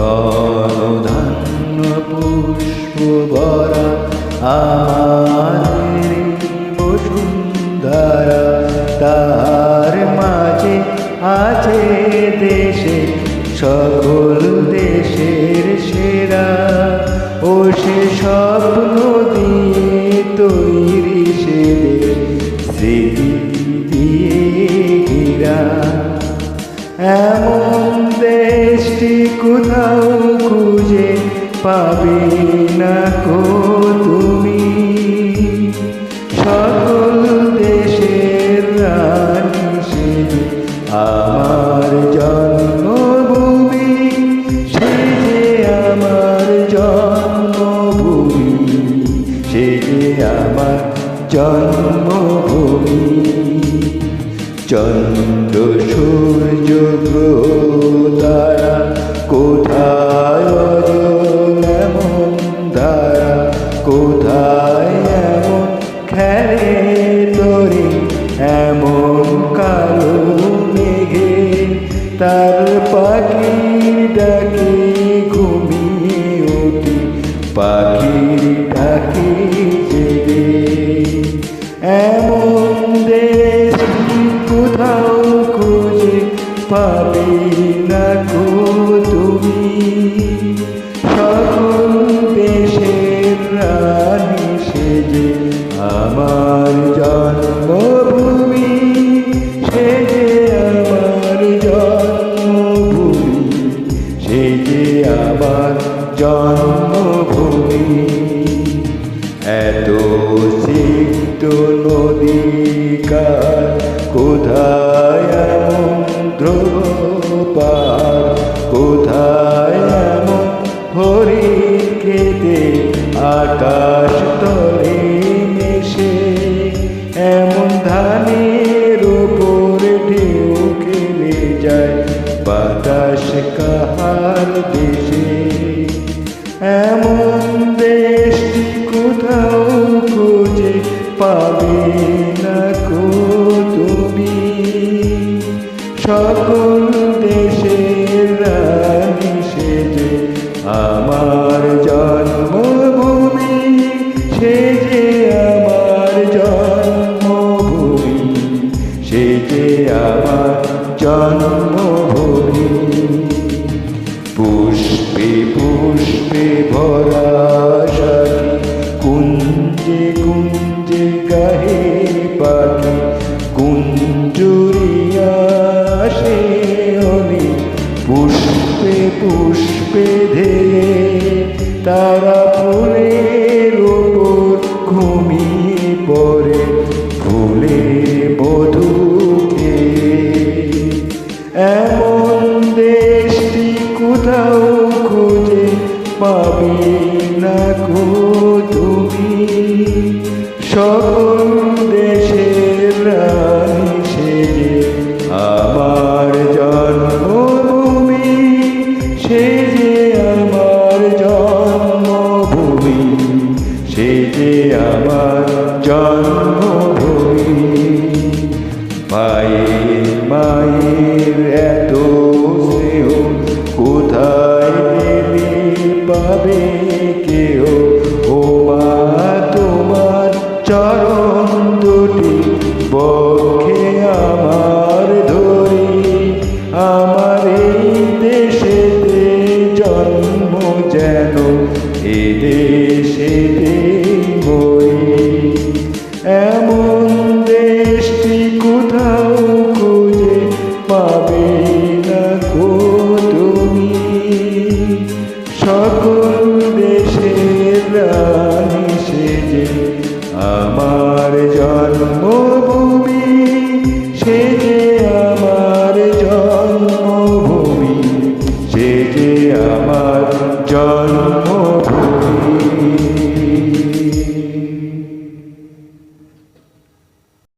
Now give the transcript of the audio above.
ধনধান্য পুষ্প ভরা আমাদের বসুন্ধরা, তার মাঝে আছে দেশে, সকল দেশের সেরা। ও সে স্বপ্ন পাবে না কো তুমি। সকল দেশের রানী সে যে আমার জন্মভূমি, সে যে আমার জন্মভূমি, সে যে আমার জন্মভূমি। চন্দ্র সূর্য গ্রহ তার পাখির ডাকে সিক্ত নদী কার কোথায়? আমার জন্মভূমি সেজে আমার জন্মভূমি সেজে আমার জন্মভূমি। পুষ্পে পুষ্পে ভরা কুঞ্জে কুঞ্জে গাহে পুষ্পে ধেয়ে তারা ফুলের ওপর ঘুমিয়ে পড়ে, ফুলে মধু খেয়ে এমন দেশটি কোথাও খুঁজে পাবে না গো তুমি। সকল মায়ের মায়ের কোথাও খুঁজে পাবে না গো তুমি। সকল দেশের রানী সেজে আমার জন্মভূমি, সেজে আমার জন্মভূমি, সেজে আমার